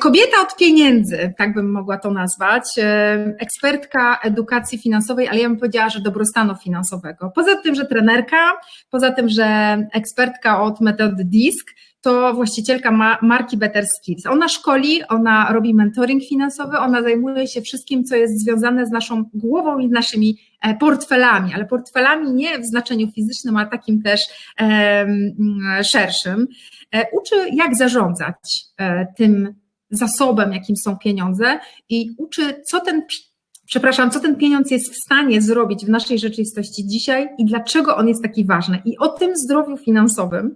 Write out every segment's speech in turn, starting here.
Kobieta od pieniędzy, tak bym mogła to nazwać. E, ekspertka edukacji finansowej, ale ja bym powiedziała, że dobrostanu finansowego. Poza tym, że trenerka, poza tym, że ekspertka od metody DISC, to właścicielka ma marki Better Skills. Ona szkoli, ona robi mentoring finansowy, ona zajmuje się wszystkim, co jest związane z naszą głową i naszymi e, portfelami, ale portfelami nie w znaczeniu fizycznym, ale takim też szerszym. E, uczy, jak zarządzać tym zasobem, jakim są pieniądze i uczy, co ten, przepraszam, co ten pieniądz jest w stanie zrobić w naszej rzeczywistości dzisiaj i dlaczego on jest taki ważny. I o tym zdrowiu finansowym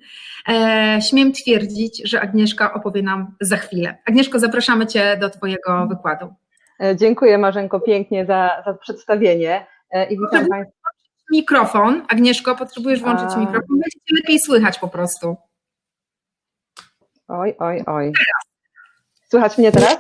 e, śmiem twierdzić, że Agnieszka opowie nam za chwilę. Agnieszko, zapraszamy Cię do Twojego wykładu. E, dziękuję Marzenko pięknie za, za przedstawienie e, i witam Państwa. Mikrofon, Agnieszko, potrzebujesz włączyć A... mikrofon, będzie lepiej słychać po prostu. Oj, oj, oj. Teraz. Słychać mnie teraz?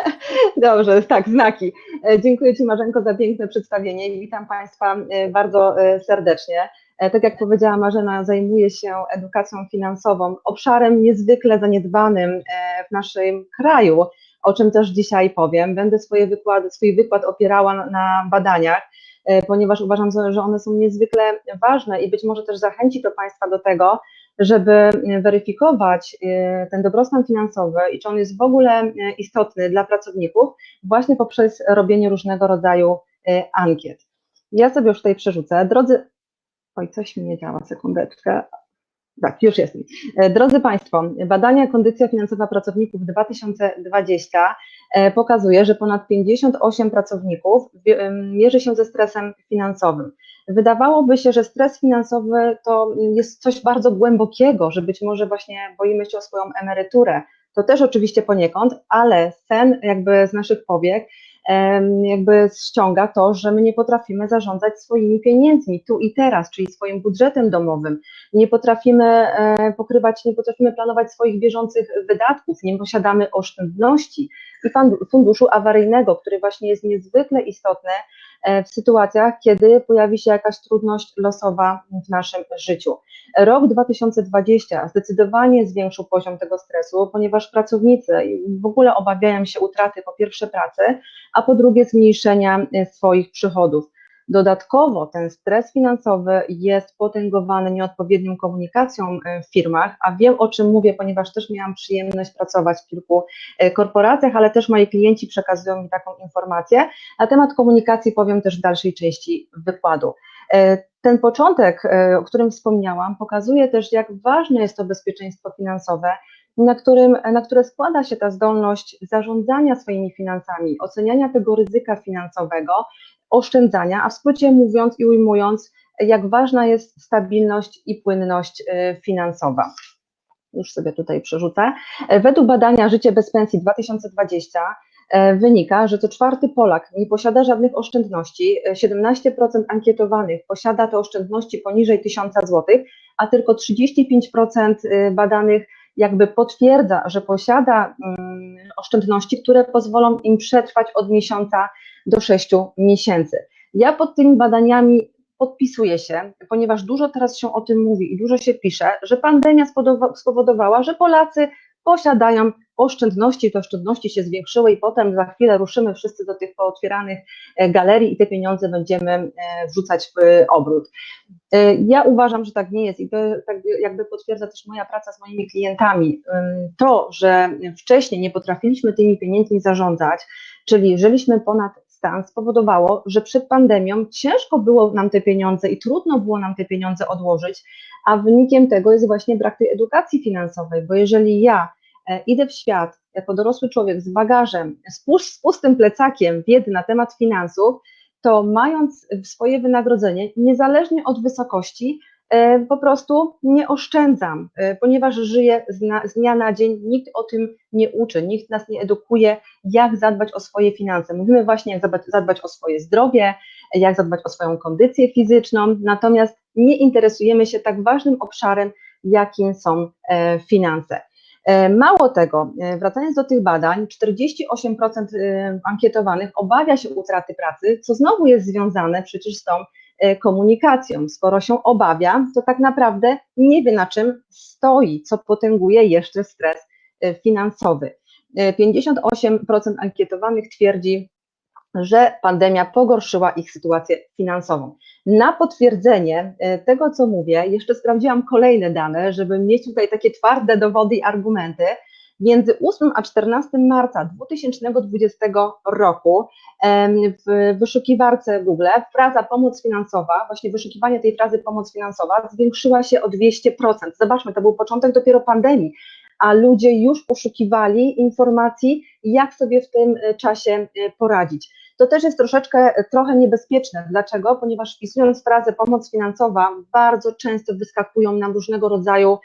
Dobrze, tak, znaki. E, dziękuję Ci Marzenko za piękne przedstawienie i witam Państwa e, bardzo e, serdecznie. Tak jak powiedziała Marzena, zajmuję się edukacją finansową, obszarem niezwykle zaniedbanym w naszym kraju, o czym też dzisiaj powiem. Będę swoje swój wykład opierała na badaniach, ponieważ uważam, że one są niezwykle ważne i być może też zachęci to Państwa do tego, żeby e, weryfikować e, ten dobrostan finansowy i czy on jest w ogóle e, istotny dla pracowników, właśnie poprzez robienie różnego rodzaju ankiet. Ja sobie już tutaj przerzucę. Drodzy, oj, coś mi nie działa, sekundeczkę. Tak, już jestem. Drodzy Państwo, badania kondycja finansowa pracowników 2020 pokazuje, że ponad 58 pracowników mierzy się ze stresem finansowym. Wydawałoby się, że stres finansowy to jest coś bardzo głębokiego, że być może właśnie boimy się o swoją emeryturę. To też oczywiście poniekąd, ale sen jakby z naszych powiek jakby ściąga to, że my nie potrafimy zarządzać swoimi pieniędzmi tu i teraz, czyli swoim budżetem domowym. Nie potrafimy e, pokrywać, nie potrafimy planować swoich bieżących wydatków, nie posiadamy oszczędności i funduszu awaryjnego, który właśnie jest niezwykle istotny E, w sytuacjach, kiedy pojawi się jakaś trudność losowa w naszym życiu. Rok 2020 zdecydowanie zwiększył poziom tego stresu, ponieważ pracownicy w ogóle obawiają się utraty po pierwsze pracy, a po drugie zmniejszenia e, swoich przychodów. Dodatkowo ten stres finansowy jest potęgowany nieodpowiednią komunikacją e, w firmach, a wiem o czym mówię, ponieważ też miałam przyjemność pracować w kilku e, korporacjach, ale też moi klienci przekazują mi taką informację. Na temat komunikacji powiem też w dalszej części wykładu. E, ten początek, o którym wspomniałam, pokazuje też, jak ważne jest to bezpieczeństwo finansowe, na, którym, na które składa się ta zdolność zarządzania swoimi finansami, oceniania tego ryzyka finansowego oszczędzania, a w skrócie mówiąc i ujmując, jak ważna jest stabilność i płynność y, finansowa. Już sobie tutaj przerzucę. Według badania Życie bez pensji 2020 y, wynika, że co czwarty Polak nie posiada żadnych oszczędności, 17% ankietowanych posiada te oszczędności poniżej 1000 zł, a tylko 35% y, badanych jakby potwierdza, że posiada mm, oszczędności, które pozwolą im przetrwać od miesiąca do 6 miesięcy. Ja pod tymi badaniami podpisuję się, ponieważ dużo teraz się o tym mówi i dużo się pisze, że pandemia spowodowała, że Polacy posiadają oszczędności, te oszczędności się zwiększyły i potem za chwilę ruszymy wszyscy do tych pootwieranych e, galerii i te pieniądze będziemy e, wrzucać w e, obrót. Ja uważam, że tak nie jest i to tak jakby potwierdza też moja praca z moimi klientami. To, że wcześniej nie potrafiliśmy tymi pieniędzmi zarządzać, czyli żyliśmy ponad stan spowodowało, że przed pandemią ciężko było nam te pieniądze i trudno było nam te pieniądze odłożyć, a wynikiem tego jest właśnie brak tej edukacji finansowej, bo jeżeli ja e, idę w świat jako dorosły człowiek z bagażem, z pustym plecakiem wiedzy na temat finansów, to mając swoje wynagrodzenie, niezależnie od wysokości, po prostu nie oszczędzam, e, ponieważ żyję z, dnia na dzień, nikt o tym nie uczy, nikt nas nie edukuje, jak zadbać o swoje finanse. Mówimy właśnie, jak zadbać, zadbać o swoje zdrowie, jak zadbać o swoją kondycję fizyczną, natomiast nie interesujemy się tak ważnym obszarem, jakim są e, finanse. Mało tego, wracając do tych badań, 48% ankietowanych obawia się utraty pracy, co znowu jest związane przecież z tą E, komunikacją. Skoro się obawia, to tak naprawdę nie wie na czym stoi, co potęguje jeszcze stres e, finansowy. 58% ankietowanych twierdzi, że pandemia pogorszyła ich sytuację finansową. Na potwierdzenie tego, co mówię, jeszcze sprawdziłam kolejne dane, żeby mieć tutaj takie twarde dowody i argumenty. Między 8 a 14 marca 2020 roku w wyszukiwarce Google fraza pomoc finansowa, właśnie wyszukiwanie tej frazy pomoc finansowa zwiększyła się o 200%. Zobaczmy, to był początek dopiero pandemii, a ludzie już poszukiwali informacji, jak sobie w tym czasie poradzić. To też jest troszeczkę, trochę niebezpieczne. Dlaczego? Ponieważ wpisując frazę pomoc finansowa, bardzo często wyskakują nam różnego rodzaju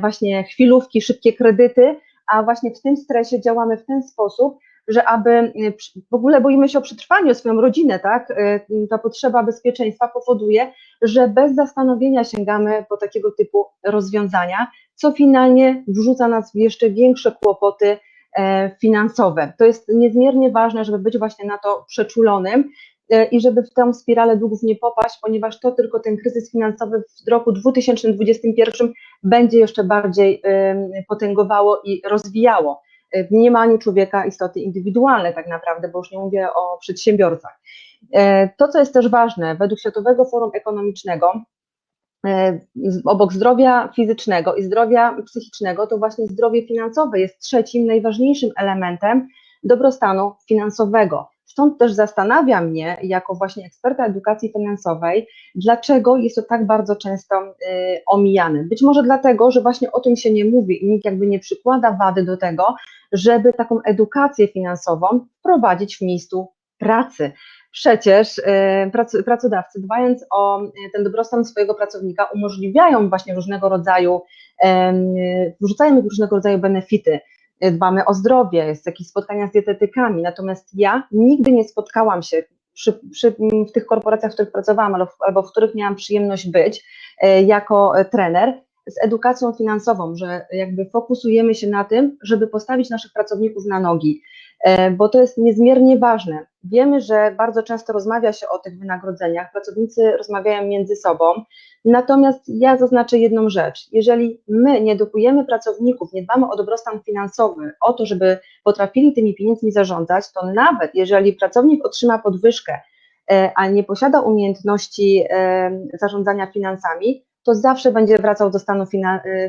właśnie chwilówki, szybkie kredyty, a właśnie w tym stresie działamy w ten sposób, że aby y, w ogóle boimy się o przetrwanie, o swoją rodzinę, tak? Y, ta potrzeba bezpieczeństwa powoduje, że bez zastanowienia sięgamy po takiego typu rozwiązania, co finalnie wrzuca nas w jeszcze większe kłopoty e, finansowe. To jest niezmiernie ważne, żeby być właśnie na to przeczulonym i żeby w tę spiralę długów nie popaść, ponieważ to tylko ten kryzys finansowy w roku 2021 będzie jeszcze bardziej potęgowało i rozwijało w mniemaniu człowieka istoty indywidualne tak naprawdę, bo już nie mówię o przedsiębiorcach. E, to, co jest też ważne, według Światowego Forum Ekonomicznego, e, obok zdrowia fizycznego i zdrowia psychicznego, to właśnie zdrowie finansowe jest trzecim, najważniejszym elementem dobrostanu finansowego. Stąd też zastanawia mnie, jako właśnie eksperta edukacji finansowej, dlaczego jest to tak bardzo często y, omijane. Być może dlatego, że właśnie o tym się nie mówi i nikt jakby nie przykłada wady do tego, żeby taką edukację finansową wprowadzić w miejscu pracy. Przecież y, pracodawcy, dbając o y, ten dobrostan swojego pracownika, umożliwiają właśnie różnego rodzaju, wrzucają różnego rodzaju benefity dbamy o zdrowie, jest jakieś spotkania z dietetykami, natomiast ja nigdy nie spotkałam się przy, przy, w tych korporacjach, w których pracowałam albo, albo w których miałam przyjemność być e, jako trener, z edukacją finansową, że jakby fokusujemy się na tym, żeby postawić naszych pracowników na nogi, e, bo to jest niezmiernie ważne. Wiemy, że bardzo często rozmawia się o tych wynagrodzeniach, pracownicy rozmawiają między sobą, natomiast ja zaznaczę jedną rzecz. Jeżeli my nie edukujemy pracowników, nie dbamy o dobrostan finansowy, o to, żeby potrafili tymi pieniędzmi zarządzać, to nawet jeżeli pracownik otrzyma podwyżkę, e, a nie posiada umiejętności e, zarządzania finansami, to zawsze będzie wracał do stanu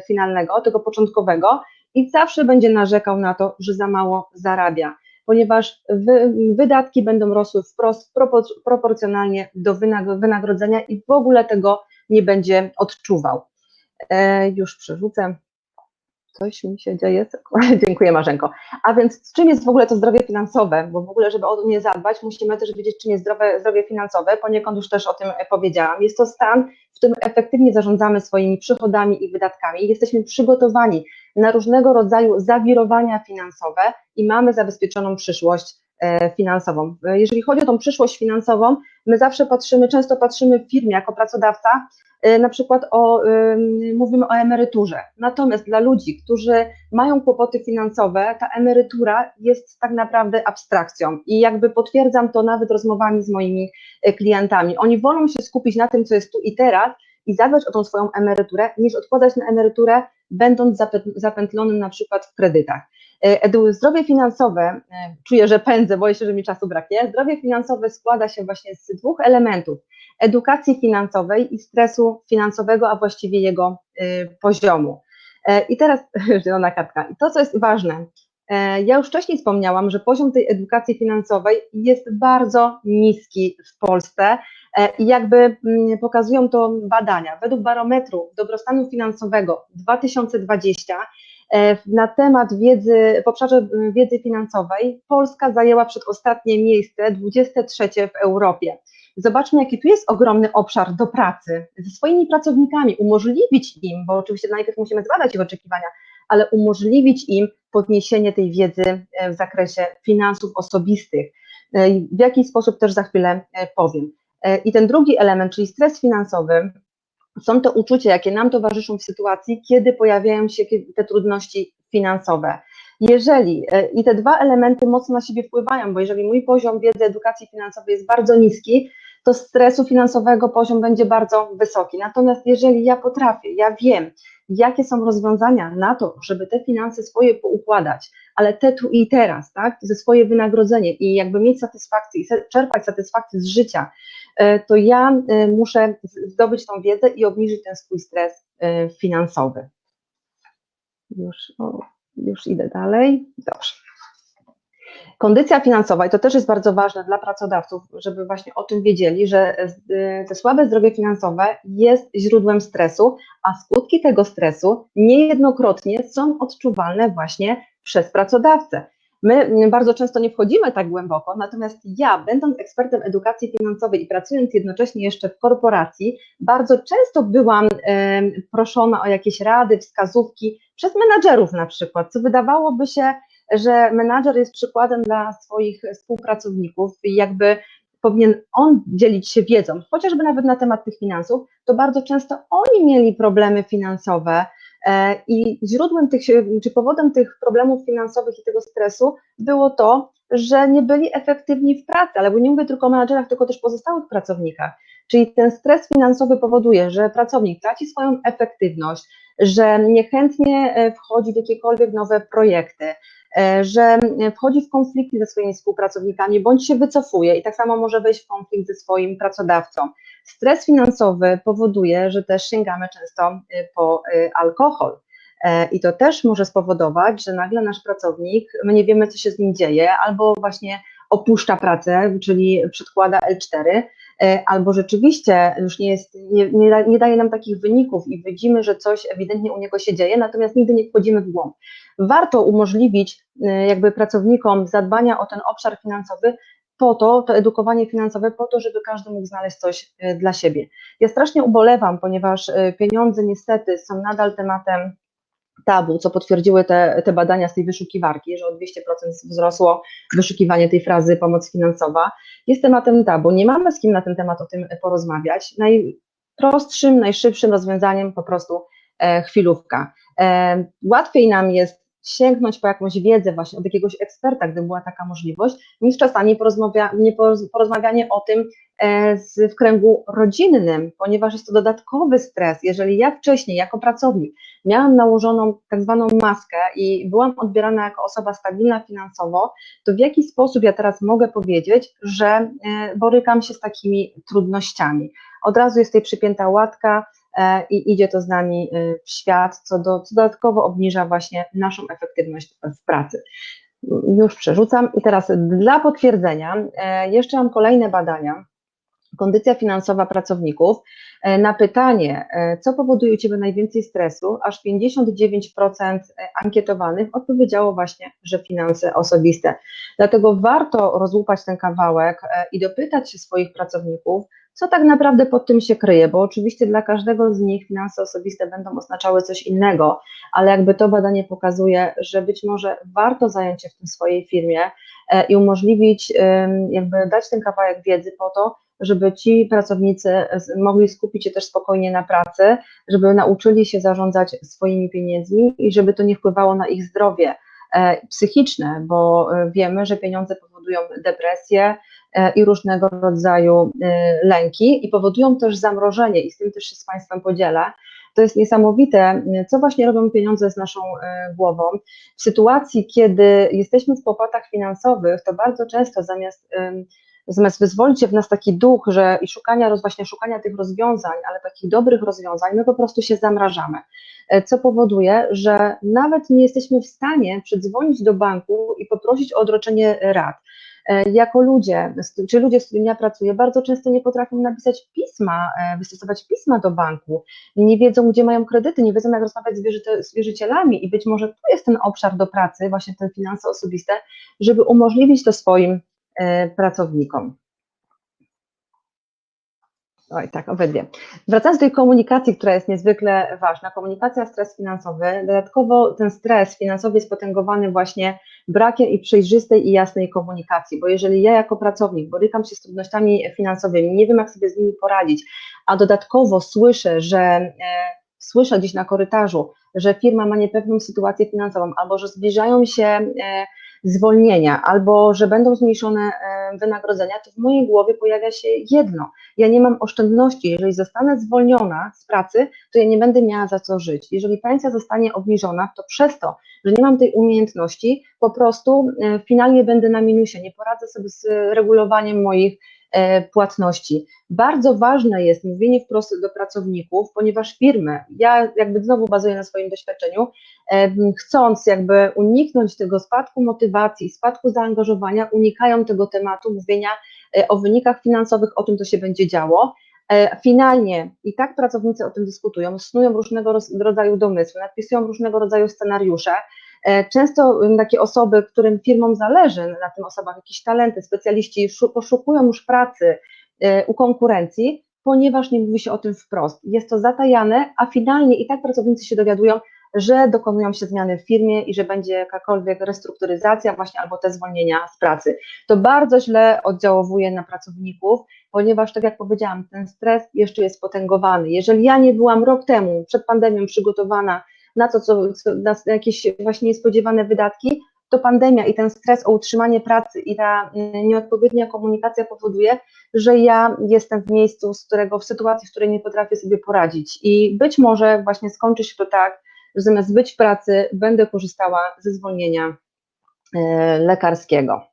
finalnego, tego początkowego i zawsze będzie narzekał na to, że za mało zarabia ponieważ wydatki będą rosły wprost proporcjonalnie do wynagrodzenia i w ogóle tego nie będzie odczuwał. E, już przerzucę. Coś mi się dzieje. Dziękuję Marzenko. A więc czym jest w ogóle to zdrowie finansowe? Bo w ogóle, żeby o nie zadbać, musimy też wiedzieć, czym jest zdrowie, zdrowie finansowe. Poniekąd już też o tym powiedziałam. Jest to stan, w którym efektywnie zarządzamy swoimi przychodami i wydatkami. Jesteśmy przygotowani na różnego rodzaju zawirowania finansowe i mamy zabezpieczoną przyszłość e, finansową. Jeżeli chodzi o tą przyszłość finansową, my zawsze patrzymy, często patrzymy w firmie jako pracodawca, e, na przykład o, mówimy o emeryturze. Natomiast dla ludzi, którzy mają kłopoty finansowe, ta emerytura jest tak naprawdę abstrakcją i jakby potwierdzam to nawet rozmowami z moimi e, klientami. Oni wolą się skupić na tym, co jest tu i teraz i zadbać o tą swoją emeryturę, niż odkładać na emeryturę będąc zapętlonym na przykład w kredytach. E, zdrowie finansowe, e, czuję, że pędzę, boję się, że mi czasu braknie. Zdrowie finansowe składa się właśnie z dwóch elementów: edukacji finansowej i stresu finansowego, a właściwie jego e, poziomu. I teraz zielona kartka. I to, co jest ważne, ja już wcześniej wspomniałam, że poziom tej edukacji finansowej jest bardzo niski w Polsce I jakby mm, pokazują to badania. Według barometru dobrostanu finansowego 2020 e, na temat wiedzy, w obszarze wiedzy finansowej Polska zajęła przedostatnie miejsce, 23 w Europie. Zobaczmy, jaki tu jest ogromny obszar do pracy ze swoimi pracownikami, umożliwić im, bo oczywiście najpierw musimy zbadać ich oczekiwania, ale umożliwić im podniesienie tej wiedzy e, w zakresie finansów osobistych. W jaki sposób też za chwilę powiem. E, I ten drugi element, czyli stres finansowy, są to uczucia, jakie nam towarzyszą w sytuacji, kiedy pojawiają się te trudności finansowe. Jeżeli, e, i te dwa elementy mocno na siebie wpływają, bo jeżeli mój poziom wiedzy edukacji finansowej jest bardzo niski, to stresu finansowego poziom będzie bardzo wysoki. Natomiast jeżeli ja potrafię, ja wiem, jakie są rozwiązania na to, żeby te finanse swoje poukładać, ale te tu i teraz, tak, ze swoje wynagrodzenie i jakby mieć satysfakcję i czerpać satysfakcję z życia, to ja e, muszę zdobyć tą wiedzę i obniżyć ten swój stres e, finansowy. Już, o, już idę dalej. Dobrze. Kondycja finansowa, i to też jest bardzo ważne dla pracodawców, żeby właśnie o tym wiedzieli, że te słabe zdrowie finansowe jest źródłem stresu, a skutki tego stresu niejednokrotnie są odczuwalne właśnie przez pracodawcę. My bardzo często nie wchodzimy tak głęboko, natomiast ja, będąc ekspertem edukacji finansowej i pracując jednocześnie jeszcze w korporacji, bardzo często byłam proszona o jakieś rady, wskazówki przez menadżerów na przykład, co wydawałoby się, że menadżer jest przykładem dla swoich współpracowników jakby powinien on dzielić się wiedzą, chociażby nawet na temat tych finansów, to bardzo często oni mieli problemy finansowe, I źródłem tych, czy powodem tych problemów finansowych i tego stresu było to, że nie byli efektywni w pracy, ale nie mówię tylko o menadżerach, tylko też pozostałych pracownikach. Czyli ten stres finansowy powoduje, że pracownik traci swoją efektywność, że niechętnie e, wchodzi w jakiekolwiek nowe projekty, e, że wchodzi w konflikty ze swoimi współpracownikami, bądź się wycofuje i tak samo może wejść w konflikt ze swoim pracodawcą. Stres finansowy powoduje, że też sięgamy często y, po y, alkohol. E, I to też może spowodować, że nagle nasz pracownik, my nie wiemy, co się z nim dzieje, albo właśnie opuszcza pracę, czyli przedkłada L4, e, albo rzeczywiście już nie, jest, nie, nie, nie daje nam takich wyników i widzimy, że coś ewidentnie u niego się dzieje, natomiast nigdy nie wchodzimy w głąb. Warto umożliwić y, jakby pracownikom zadbania o ten obszar finansowy, po to, to edukowanie finansowe, po to, żeby każdy mógł znaleźć coś e, dla siebie. Ja strasznie ubolewam, ponieważ e, pieniądze niestety są nadal tematem tabu, co potwierdziły te, te badania z tej wyszukiwarki, że o 200% wzrosło wyszukiwanie tej frazy pomoc finansowa, jest tematem tabu. Nie mamy z kim na ten temat o tym porozmawiać. Najprostszym, najszybszym rozwiązaniem po prostu e, chwilówka. E, łatwiej nam jest sięgnąć po jakąś wiedzę właśnie od jakiegoś eksperta, gdy była taka możliwość, niż czasami porozmawia, nie porozmawianie o tym e, z, w kręgu rodzinnym, ponieważ jest to dodatkowy stres. Jeżeli ja wcześniej jako pracownik miałam nałożoną tak zwaną maskę i byłam odbierana jako osoba stabilna finansowo, to w jaki sposób ja teraz mogę powiedzieć, że e, borykam się z takimi trudnościami? Od razu jest tutaj przypięta łatka, i idzie to z nami e, w świat, co, do, co dodatkowo obniża właśnie naszą efektywność w pracy. Już przerzucam i teraz dla potwierdzenia e, jeszcze mam kolejne badania. Kondycja finansowa pracowników. Na pytanie, co powoduje u Ciebie najwięcej stresu, aż 59% ankietowanych odpowiedziało właśnie, że finanse osobiste. Dlatego warto rozłupać ten kawałek i dopytać się swoich pracowników, co tak naprawdę pod tym się kryje, bo oczywiście dla każdego z nich finanse osobiste będą oznaczały coś innego, ale jakby to badanie pokazuje, że być może warto zająć się w tym swojej firmie e, i umożliwić, jakby dać ten kawałek wiedzy po to, żeby ci pracownicy mogli skupić się też spokojnie na pracy, żeby nauczyli się zarządzać swoimi pieniędzmi i żeby to nie wpływało na ich zdrowie e, psychiczne, bo e, wiemy, że pieniądze powodują depresję, E, i różnego rodzaju e, lęki i powodują też zamrożenie i z tym też się z Państwem podzielę. To jest niesamowite, co właśnie robią pieniądze z naszą e, głową. W sytuacji, kiedy jesteśmy w kłopotach finansowych, to bardzo często zamiast zamiast wyzwolić się w nas taki duch, że i szukania, właśnie szukania tych rozwiązań, ale takich dobrych rozwiązań, my po prostu się zamrażamy. Co powoduje, że nawet nie jesteśmy w stanie przedzwonić do banku i poprosić o odroczenie rat. E, jako ludzie, czy ludzie, z którymi ja pracuję, bardzo często nie potrafią napisać pisma, e, wystosować pisma do banku, nie wiedzą, gdzie mają kredyty, nie wiedzą, jak rozmawiać z, wierzycielami i być może tu jest ten obszar do pracy, właśnie te finanse osobiste, żeby umożliwić to swoim e, pracownikom. Oj, tak, obydwie. Wracając do tej komunikacji, która jest niezwykle ważna, komunikacja, stres finansowy, dodatkowo ten stres finansowy jest potęgowany właśnie brakiem i przejrzystej i jasnej komunikacji, bo jeżeli ja jako pracownik borykam się z trudnościami finansowymi, nie wiem jak sobie z nimi poradzić, a dodatkowo słyszę, że e, słyszę gdzieś na korytarzu, że firma ma niepewną sytuację finansową albo że zbliżają się e, zwolnienia, albo że będą zmniejszone wynagrodzenia, to w mojej głowie pojawia się jedno. Ja nie mam oszczędności. Jeżeli zostanę zwolniona z pracy, to ja nie będę miała za co żyć. Jeżeli pensja zostanie obniżona, to przez to, że nie mam tej umiejętności, po prostu e, finalnie będę na minusie, nie poradzę sobie z regulowaniem moich płatności. Bardzo ważne jest mówienie wprost do pracowników, ponieważ firmy, ja jakby znowu bazuję na swoim doświadczeniu, e, chcąc jakby uniknąć tego spadku motywacji, spadku zaangażowania, unikają tego tematu mówienia e, o wynikach finansowych, o tym, co się będzie działo. Finalnie i tak pracownicy o tym dyskutują, snują różnego rodzaju domysły, napisują różnego rodzaju scenariusze, E, często takie osoby, którym firmom zależy na tym osobach, jakieś talenty, specjaliści poszukują już pracy e, u konkurencji, ponieważ nie mówi się o tym wprost. Jest to zatajane, a finalnie i tak pracownicy się dowiadują, że dokonują się zmiany w firmie i że będzie jakakolwiek restrukturyzacja właśnie albo te zwolnienia z pracy. To bardzo źle oddziałowuje na pracowników, ponieważ tak jak powiedziałam, ten stres jeszcze jest potęgowany. Jeżeli ja nie byłam rok temu przed pandemią przygotowana na to, co, na jakieś właśnie niespodziewane wydatki, to pandemia i ten stres o utrzymanie pracy i ta mm, nieodpowiednia komunikacja powoduje, że ja jestem w miejscu, z którego, w sytuacji, w której nie potrafię sobie poradzić. I być może właśnie skończy się to tak, że zamiast być w pracy, będę korzystała ze zwolnienia e, lekarskiego.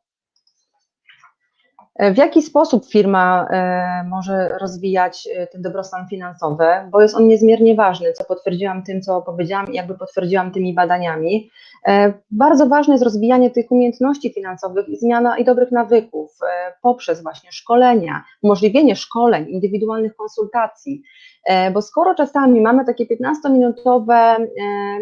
W jaki sposób firma e, może rozwijać e, ten dobrostan finansowy, bo jest on niezmiernie ważny, co potwierdziłam tym, co powiedziałam i jakby potwierdziłam tymi badaniami. E, bardzo ważne jest rozwijanie tych umiejętności finansowych i zmiana i dobrych nawyków poprzez właśnie szkolenia, umożliwienie szkoleń, indywidualnych konsultacji, bo skoro czasami mamy takie 15-minutowe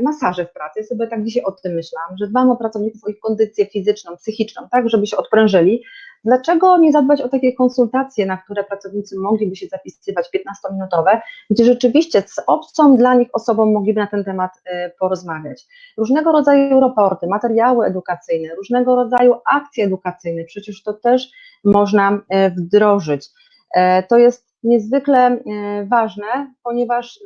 masaże w pracy, ja sobie tak dzisiaj o tym myślałam, że dbamy o pracowników, o ich kondycję fizyczną, psychiczną, tak, żeby się odprężyli, Dlaczego nie zadbać o takie konsultacje, na które pracownicy mogliby się zapisywać 15-minutowe, gdzie rzeczywiście z obcą dla nich osobą mogliby na ten temat y, porozmawiać? Różnego rodzaju raporty, materiały edukacyjne, różnego rodzaju akcje edukacyjne, przecież to też można y, wdrożyć. E, to jest niezwykle y, ważne, ponieważ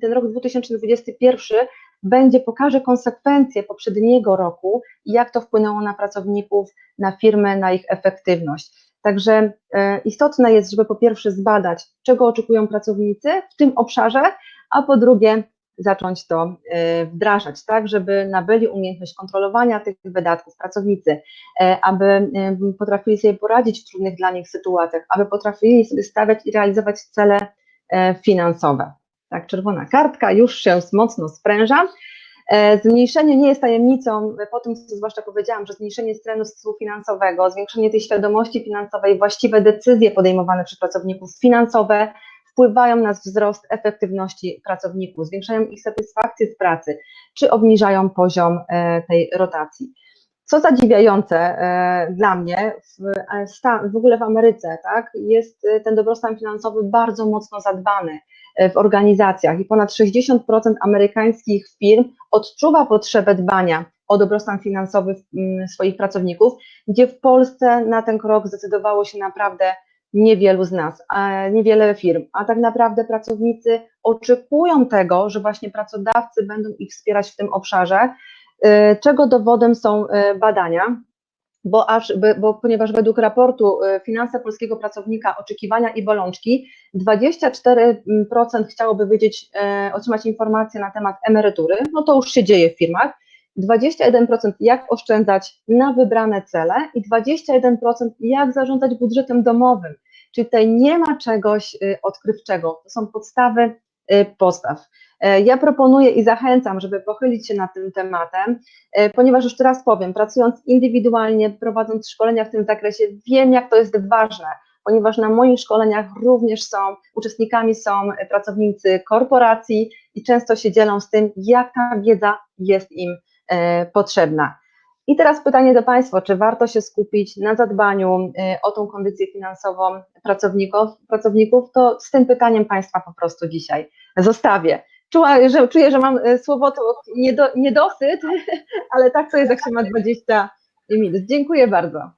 ten rok 2021 będzie, pokaże konsekwencje poprzedniego roku i jak to wpłynęło na pracowników, na firmę, na ich efektywność. Także e, istotne jest, żeby po pierwsze zbadać, czego oczekują pracownicy w tym obszarze, a po drugie zacząć to e, wdrażać, tak, żeby nabyli umiejętność kontrolowania tych wydatków pracownicy, e, aby potrafili sobie poradzić w trudnych dla nich sytuacjach, aby potrafili sobie stawiać i realizować cele finansowe tak, czerwona kartka, już się mocno spręża. E, zmniejszenie nie jest tajemnicą, po tym, co zwłaszcza powiedziałam, że zmniejszenie stresu finansowego, zwiększenie tej świadomości finansowej, właściwe decyzje podejmowane przez pracowników finansowe wpływają na wzrost efektywności pracowników, zwiększają ich satysfakcję z pracy, czy obniżają poziom e, tej rotacji. Co zadziwiające e, dla mnie, w, w ogóle w Ameryce, tak, jest ten dobrostan finansowy bardzo mocno zadbany. E, w organizacjach i ponad 60% amerykańskich firm odczuwa potrzebę dbania o dobrostan finansowy mm, swoich pracowników, gdzie w Polsce na ten krok zdecydowało się naprawdę niewielu z nas, niewiele firm, a tak naprawdę pracownicy oczekują tego, że właśnie pracodawcy będą ich wspierać w tym obszarze, e, czego dowodem są e, badania, bo, aż, bo ponieważ według raportu y, Finanse Polskiego Pracownika Oczekiwania i Bolączki 24% chciałoby wiedzieć, e, otrzymać informacje na temat emerytury, no to już się dzieje w firmach, 21% jak oszczędzać na wybrane cele i 21% jak zarządzać budżetem domowym, czyli tutaj nie ma czegoś odkrywczego, to są podstawy postaw. E, ja proponuję i zachęcam, żeby pochylić się nad tym tematem, e, ponieważ jeszcze raz powiem, pracując indywidualnie, prowadząc szkolenia w tym zakresie, wiem, jak to jest ważne, ponieważ na moich szkoleniach również są, uczestnikami są pracownicy korporacji i często się dzielą z tym, jak ta wiedza jest im e, potrzebna. I teraz pytanie do Państwa, czy warto się skupić na zadbaniu o tą kondycję finansową pracowników, pracowników to z tym pytaniem Państwa po prostu dzisiaj zostawię czuła, że, czuję, że mam e, słowo niedo, niedosyt, ale tak to jest, jak się ma 20 minut. Dziękuję bardzo.